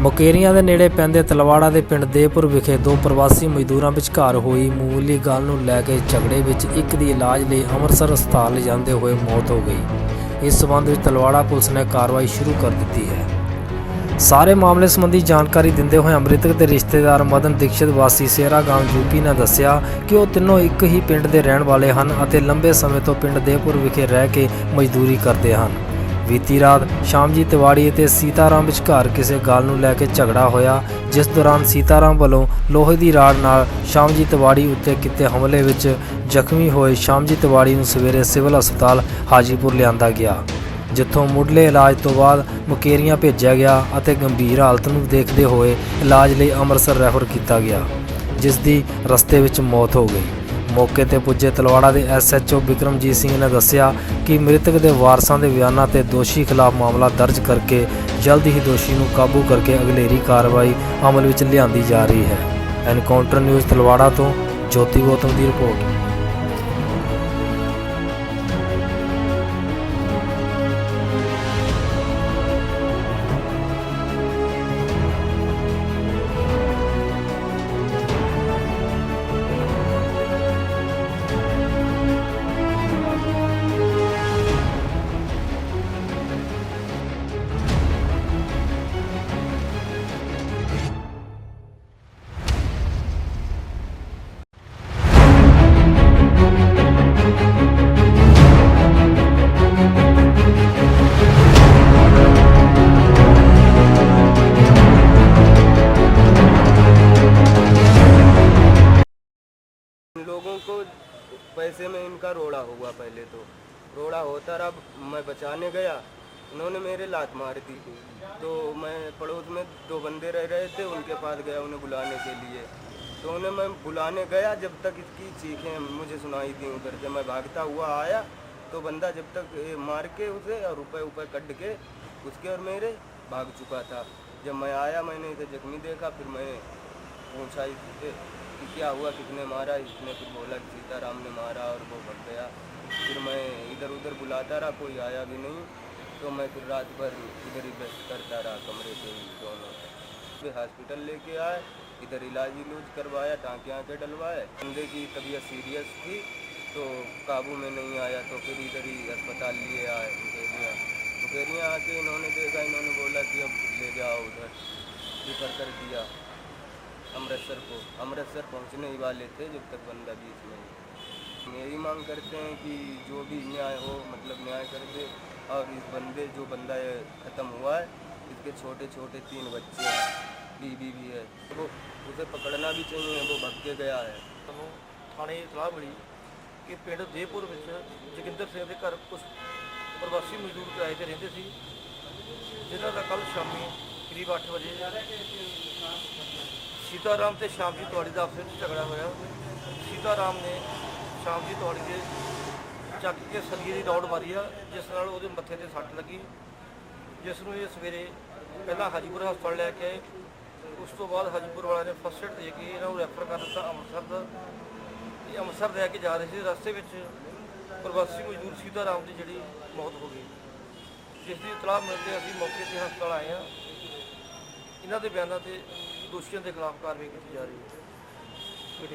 ਮੁਕੇਰੀਆਂ ਦੇ ਨੇੜੇ ਪੈਂਦੇ ਤਲਵਾੜਾ ਦੇ ਪਿੰਡ ਦੇਪੁਰ ਵਿਖੇ ਦੋ ਪ੍ਰਵਾਸੀ ਮਜ਼ਦੂਰਾਂ ਵਿਚਕਾਰ ਹੋਈ ਮਾਮੂਲੀ ਗੱਲ ਨੂੰ ਲੈ ਕੇ ਝਗੜੇ ਵਿੱਚ ਇੱਕ ਦੀ ਇਲਾਜ ਲਈ ਅੰਮ੍ਰਿਤਸਰ ਹਸਪਤਾਲ ਲਿਜਾਂਦੇ ਹੋਏ ਮੌਤ ਹੋ ਗਈ। ਇਸ ਸਬੰਧ ਵਿੱਚ ਤਲਵਾੜਾ ਪੁਲਿਸ ਨੇ ਕਾਰਵਾਈ ਸ਼ੁਰੂ ਕਰ ਦਿੱਤੀ ਹੈ। ਸਾਰੇ ਮਾਮਲੇ ਸੰਬੰਧੀ ਜਾਣਕਾਰੀ ਦਿੰਦੇ ਹੋਏ ਅੰਮ੍ਰਿਤਕ ਦੇ ਰਿਸ਼ਤੇਦਾਰ ਮਦਨ ਦੀਕਸ਼ਿਤ ਵਾਸੀ ਸੇਰਾ ਗਾਂਵ ਯੂਪੀ ਨੇ ਦੱਸਿਆ ਕਿ ਉਹ ਤਿੰਨੋਂ ਇੱਕ ਹੀ ਪਿੰਡ ਦੇ ਰਹਿਣ ਵਾਲੇ ਹਨ ਅਤੇ ਲੰਬੇ ਸਮੇਂ ਤੋਂ ਪਿੰਡ ਦੇਪੁਰ ਵਿਖੇ ਰਹਿ ਕੇ ਮਜ਼ਦੂਰੀ ਕਰਦੇ ਹਨ। ਬੀਤੀ ਰਾਤ ਸ਼ਾਮਜੀ ਤਿਵਾੜੀ ਅਤੇ ਸੀਤਾਰਾਮ ਵਿਚਕਾਰ ਕਿਸੇ ਗੱਲ ਨੂੰ ਲੈ ਕੇ ਝਗੜਾ ਹੋਇਆ, ਜਿਸ ਦੌਰਾਨ ਸੀਤਾਰਾਮ ਵੱਲੋਂ ਲੋਹੇ ਦੀ ਰਾੜ ਨਾਲ ਸ਼ਾਮਜੀ ਤਿਵਾੜੀ ਉੱਤੇ ਕੀਤੇ ਹਮਲੇ ਵਿੱਚ ਜ਼ਖਮੀ ਹੋਏ ਸ਼ਾਮਜੀ ਤਿਵਾੜੀ ਨੂੰ ਸਵੇਰੇ ਸਿਵਲ ਹਸਪਤਾਲ ਹਾਜੀਪੁਰ ਲਿਆਂਦਾ ਗਿਆ, ਜਿੱਥੋਂ ਮੁੱਢਲੇ ਇਲਾਜ ਤੋਂ ਬਾਅਦ ਮੁਕੇਰੀਆਂ ਭੇਜਿਆ ਗਿਆ ਅਤੇ ਗੰਭੀਰ ਹਾਲਤ ਨੂੰ ਦੇਖਦੇ ਹੋਏ ਇਲਾਜ ਲਈ ਅੰਮ੍ਰਿਤਸਰ ਰੈਫਰ ਕੀਤਾ ਗਿਆ, ਜਿਸ ਦੀ ਰਸਤੇ ਵਿੱਚ ਮੌਤ ਹੋ ਗਈ। ਮੌਕੇ ਤੇ ਪੁੱਜੇ ਤਲਵਾੜਾ ਦੇ ਐਸਐਚਓ ਵਿਕਰਮਜੀਤ ਸਿੰਘ ਨੇ ਦੱਸਿਆ ਕਿ ਮ੍ਰਿਤਕ ਦੇ ਵਾਰਸਾਂ ਦੇ ਬਿਆਨਾਂ ਤੇ ਦੋਸ਼ੀ ਖਿਲਾਫ ਮਾਮਲਾ ਦਰਜ ਕਰਕੇ ਜਲਦ ਹੀ ਦੋਸ਼ੀ ਨੂੰ ਕਾਬੂ ਕਰਕੇ ਅਗਲੇਰੀ ਕਾਰਵਾਈ ਅਮਲ ਵਿੱਚ ਲਿਆਂਦੀ ਜਾ ਰਹੀ ਹੈ। ਐਨਕਾਊਂਟਰ ਨਿਊਜ਼ ਤਲਵਾੜਾ ਤੋਂ ਜੋਤੀ ਗੌਤਮ ਦੀ ਰਿਪੋਰਟ। पैसे में इनका रोड़ा हुआ पहले तो। रोड़ा होता रहा मैं बचाने गया। उन्होंने मेरे लात मार दी। तो मैं पड़ोस में दो बंदे रह रहे थे, उनके पास गया उन्हें बुलाने के लिए। तो उन्हें मैं बुलाने गया, जब तक इसकी चीखें मुझे सुनाई दी उधर। जब मैं भागता हुआ आया तो बंदा जब तक मार के उसे और रुपए ऊपर कट के उसके और मेरे भाग चुका था। जब मैं आया, मैंने इसे जख्मी देखा, फिर मैं पूछा इससे कि क्या हुआ, किसने मारा, इसने फिर बोला कि सीताराम ने मारा और वो भग गया। फिर मैं इधर उधर बुलाता रहा, कोई आया भी नहीं तो मैं फिर रात भर इधर ही बेस्ट करता रहा, कमरे पे ही दोनों फिर हॉस्पिटल लेके आए, इधर इलाज इलूज करवाया, टाँके आँके डलवाए। बंदे की तबीयत सीरियस थी तो काबू में नहीं आया तो फिर इधर ही अस्पताल लिए आए मुकेरियाँ मुकेरियाँ आके इन्होंने देखा, इन्होंने बोला कि अब ले जाओ उधर रिफर कर दिया अमृतसर को अमृतसर पहुंचने ही वाले थे जब तक बंदा बीच में ही। यही मांग करते हैं कि जो भी न्याय हो मतलब न्याय कर दे और इस बंदे जो बंदा ये ख़त्म हुआ है इसके छोटे छोटे तीन बच्चे हैं बीवी भी है वो उसे पकड़ना भी चाहिए वो भग के गया है ਸਾਨੂੰ ਥਾਣੇ ਇਤਲਾਹ ਮਿਲੀ ਕਿ ਪਿੰਡ ਦੇਹਪੁਰ ਵਿੱਚ ਜੋਗਿੰਦਰ ਸਿੰਘ ਦੇ ਘਰ ਕੁਝ ਪ੍ਰਵਾਸੀ ਮਜ਼ਦੂਰ ਕਿਰਾਏ ਤੇ ਰਹਿੰਦੇ ਸੀ ਜਿਨ੍ਹਾਂ ਦਾ ਕੱਲ ਸ਼ਾਮੀ ਕਰੀਬ 8 ਵਜੇ ਸੀਤਾਰਾਮ ਤੇ ਸ਼ਾਮਜੀ ਤੁਹਾਡੀ ਦਾ ਆਪਸ ਵਿੱਚ ਝਗੜਾ ਹੋਇਆ। ਸੀਤਾਰਾਮ ਨੇ ਸ਼ਾਮਜੀ ਤੁਹਾਡੀ ਦੇ ਚੱਕ ਕੇ ਸਰੀਏ ਦੀ ਦੌੜ ਮਾਰੀ ਆ, ਜਿਸ ਨਾਲ ਉਹਦੇ ਮੱਥੇ ਤੇ ਸੱਟ ਲੱਗੀ। ਜਿਸ ਨੂੰ ਇਹ ਸਵੇਰੇ ਪਹਿਲਾਂ ਹਾਜੀਪੁਰ ਹਸਪਤਾਲ ਲੈ ਕੇ ਆਏ। ਉਸ ਤੋਂ ਬਾਅਦ ਹਾਜੀਪੁਰ ਵਾਲਿਆਂ ਨੇ ਫਸਟ ਏਡ ਦੇ ਕੇ ਇਹਨਾਂ ਨੂੰ ਰੈਫਰ ਕਰ ਦਿੱਤਾ ਅੰਮ੍ਰਿਤਸਰ ਦਾ। ਇਹ ਅੰਮ੍ਰਿਤਸਰ ਲੈ ਕੇ ਜਾ ਰਹੇ ਸੀ। ਰਸਤੇ ਵਿੱਚ ਪ੍ਰਵਾਸੀ ਮਜ਼ਦੂਰ ਸੀਤਾਰਾਮ ਦੀ ਜਿਹੜੀ ਮੌਤ ਹੋ ਗਈ। ਜਿਸ ਦੀ ਇਤਲਾਹ ਮਿਲਦੇ ਅਸੀਂ ਮੌਕੇ ਤੇ ਹਸਪਤਾਲ ਆਏ ਹਾਂ। ਇਹਨਾਂ ਦੇ ਬਿਆਨਾਂ ਤੇ ਦੋਸ਼ੀਆਂ ਦੇ ਖਿਲਾਫ ਕਾਰਵਾਈ ਕੀਤੀ ਜਾ ਰਹੀ ਹੈ।